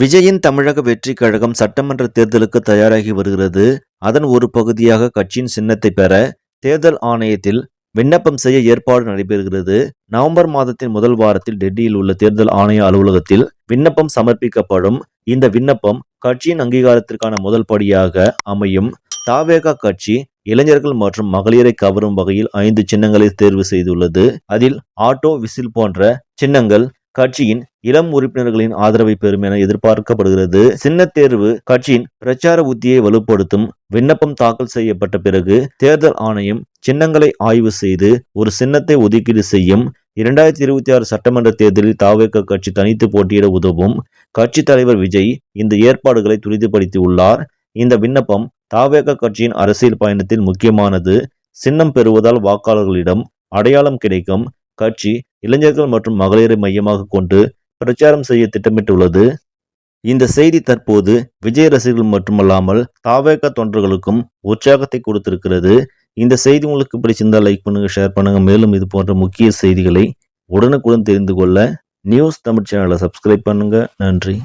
விஜயின் தமிழக வெற்றிக் கழகம் சட்டமன்ற தேர்தலுக்கு தயாராகி வருகிறது. அதன் ஒரு பகுதியாக கட்சியின் சின்னத்தை பெற தேர்தல் ஆணையத்தில் விண்ணப்பம் செய்ய ஏற்பாடு நடைபெறுகிறது. நவம்பர் மாதத்தின் முதல் வாரத்தில் டெல்லியில் உள்ள தேர்தல் ஆணைய அலுவலகத்தில் விண்ணப்பம் சமர்ப்பிக்கப்படும். இந்த விண்ணப்பம் கட்சியின் அங்கீகாரத்திற்கான முதல் படியாக அமையும். தாவேகா கட்சி இளைஞர்கள் மற்றும் மகளிரை கவரும் வகையில் ஐந்து சின்னங்களை தேர்வு செய்துள்ளது. அதில் ஆட்டோ விசில் போன்ற சின்னங்கள் கட்சியின் இளம் உறுப்பினர்களின் ஆதரவை பெறும் என எதிர்பார்க்கப்படுகிறது. சின்ன தேர்வு கட்சியின் பிரச்சார உத்தியை வலுப்படுத்தும் விண்ணப்பம் தாக்கல் செய்யப்பட்ட பிறகு தேர்தல் ஆணையம் சின்னங்களை ஆய்வு செய்து ஒரு சின்னத்தை ஒதுக்கீடு செய்யும் இரண்டாயிரத்தி இருபத்தி ஆறு சட்டமன்ற தேர்தலில் தாவேக கட்சி தனித்து போட்டியிட உதவும் கட்சி தலைவர் விஜய் இந்த ஏற்பாடுகளை துரிதப்படுத்தியுள்ளார். இந்த விண்ணப்பம் தாவேக கட்சியின் அரசியல் பயணத்தில் முக்கியமானது. சின்னம் பெறுவதால் வாக்காளர்களிடம் அடையாளம் கிடைக்கும். கட்சி இளைஞர்கள் மற்றும் மகளிரை மையமாக கொண்டு பிரச்சாரம் செய்ய திட்டமிட்டுள்ளது. இந்த செய்தி தற்போது விஜய் ரசிகர்கள் மட்டுமல்லாமல் தாவேக தொண்டர்களுக்கும் உற்சாகத்தை கொடுத்திருக்கிறது. இந்த செய்தி உங்களுக்கு பிடிச்சிருந்தால் லைக் பண்ணுங்கள் ஷேர் பண்ணுங்கள் மேலும் இது போன்ற முக்கிய செய்திகளை உடனுக்குடன் தெரிந்து கொள்ள நியூஸ் தமிழ் சேனலை சப்ஸ்கிரைப் பண்ணுங்கள் நன்றி.